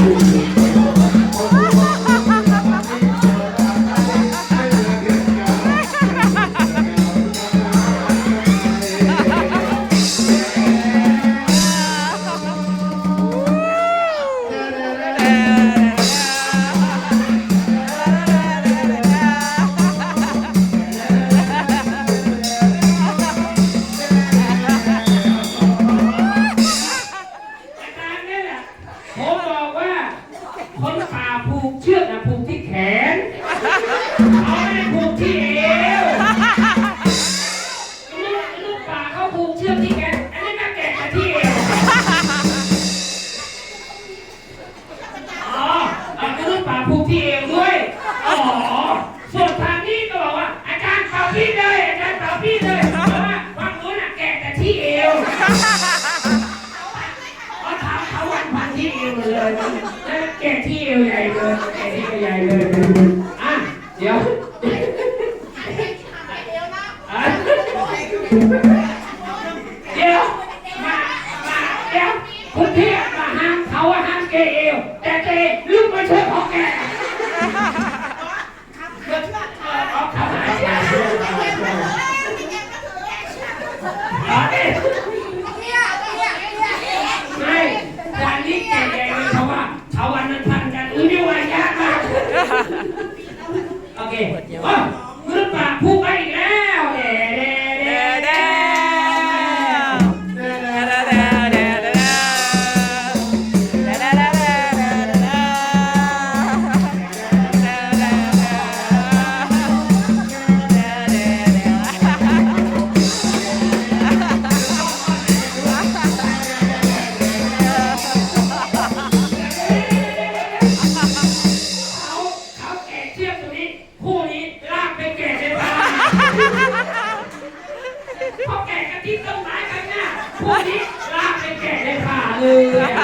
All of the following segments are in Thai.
อ กเชือกนะผูกที่แขนเขาไม่ได้ผูกที่เอวลูกลูกป่าเขาผูกเชือกที่แขนอันนี้ก็แกะมาที่เอวอ๋อเอาลูกป่าผูกที่เอวด้วยอ๋อส่วนทางนี้ก็บอกว่า อาจารย์เป่าพี่เลยอาจารย์เป่าพี่เลยเพราะว่าฝั่งนู้นน่ะแกะแต่ที่เอว ที่เอวเลยแล้วแกที่เอวใหญ่เลยแกที่เอวใหญ่เลยอะเดี๋ยวอะ การนี้แก่ใหญ่เลยเพราะว่าเขาวันนั้นพันกันอุ้ยนี่ว่ายากมากโอเค ลากไปแก่ในป่าเลยอ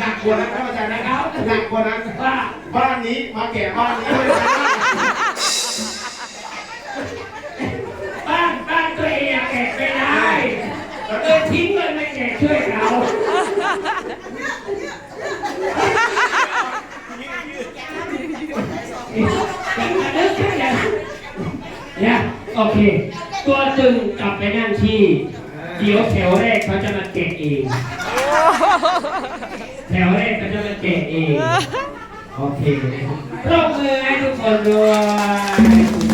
หนักกว่านั้นครับอาจารย์นะครับหนักกว่านั้นว่าบ้านนี้มาแก่บ้านนี้เลยนะบ้านบ้านตัวเองอะแก่ไม่ได้เดินทิ้งเลยไม่แก่ช่วยเราเนี่ยโอเค ตัวตึงกลับไปนั่งที่ เดี๋ยวแถวแรกเขาจะมาแกะเอง แถวแรกเขาจะมาแกะเอง โอเคปรบมือให้ทุกคนด้วย